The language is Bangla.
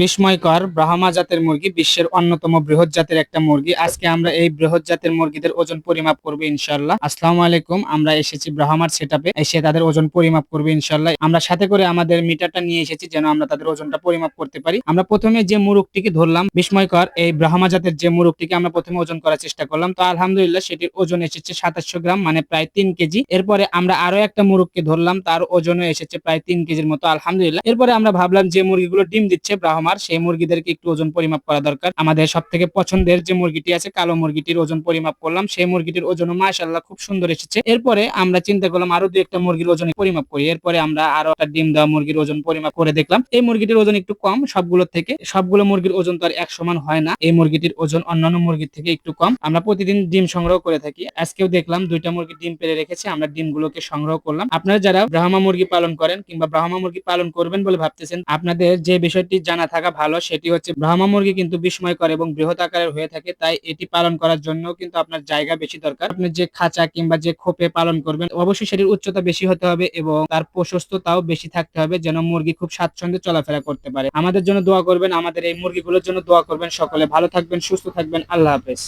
বিস্ময়কর ব্রাহ্মা জাতের মুরগি, বিশ্বের অন্যতম বৃহৎ জাতের একটা মুরগি। আজকে আমরা এই বৃহৎ জাতের মুরগিদের ওজন পরিমাপ করব ইনশাল্লাহ আসসালামু আলাইকুম, আমরা এসেছি ব্রাহ্মার সেটাপে এসে তাদের ওজন পরিমাপ করব ইনশাল্লাহ আমরা সাথে করে আমাদের মিটারটা নিয়ে এসেছি যেন আমরা তাদের ওজনটা পরিমাপ করতে পারি। আমরা প্রথমে যে মুরগটিকে ধরলাম, বিস্ময়কর এই ব্রাহ্মা জাতের যে মুরগটিকে আমরা প্রথমে ওজন করার চেষ্টা করলাম, তো আলহামদুলিল্লাহ সেটির ওজন এসেছে সাতাশশো গ্রাম মানে প্রায় তিন কেজি। এরপরে আমরা আরও একটা মুরগকে ধরলাম, তার ওজনও এসেছে প্রায় তিন কেজির মতো, আলহামদুলিল্লাহ। এরপরে আমরা ভাবলাম যে মুরগিগুলো ডিম দিচ্ছে ব্রাহ্মার সেই মুরগিদেরকে একটু ওজন পরিমাপ করা দরকার। আমাদের সব থেকে পছন্দের যে মুরগিটি আছে, কালো মুরগিটির ওজন পরিমাপ করলাম। সেই মুরগিটির ওজন মাশাল্লাহ খুব সুন্দর এসেছে। এরপরে আমরা চিন্তা করলাম আরও দু একটা মুরগির ওজন পরিমাপ করি। এরপরে আমরা আরও একটা ডিম দেওয়া মুরগির ওজন পরিমাপ করে দেখলাম। এই মুরগিটির ওজন একটু কম সবগুলোর থেকে, সবগুলো মুরগির ওজন তো আর এক সমান হয় না। এই মুরগিটির ওজন অন্যান্য মুরগির থেকে একটু কম। আমরা প্রতিদিন ডিম সংগ্রহ করে থাকি। আজকেও দেখলাম দুইটা মুরগি ডিম পেরে রেখেছে, আমরা ডিমগুলোকে সংগ্রহ করলাম। আপনারা যারা ব্রাহ্মা মুরগি পালন করেন কিংবা ব্রাহ্মা মুরগি পালন করবেন বলে ভাবতেছেন, আপনাদের যে বিষয়টি জানা থাকা ভালো, সেটি হচ্ছে ব্রাহ্মা মুরগি কিন্তু বিস্ময়কর এবং বৃহৎ আকারের হয়ে থাকে, তাই এটি পালন করার জন্য কিন্তু আপনার জায়গা বেশি দরকার। আপনি যে খাঁচা কিংবা যে খোপে পালন করবেন, অবশ্যই সেটির উচ্চতা বেশি হতে হবে এবং তার প্রশস্ততাও বেশি থাকতে হবে যেন মুরগি খুব স্বাচ্ছন্দ্যে চলাফেরা করতে পারে। আমাদের জন্য দোয়া করবেন, আমাদের এই মুরগিগুলোর জন্য দোয়া করবেন সকলে। ভালো থাকবেন, সুস্থ থাকবেন, আল্লাহ হাফেজ।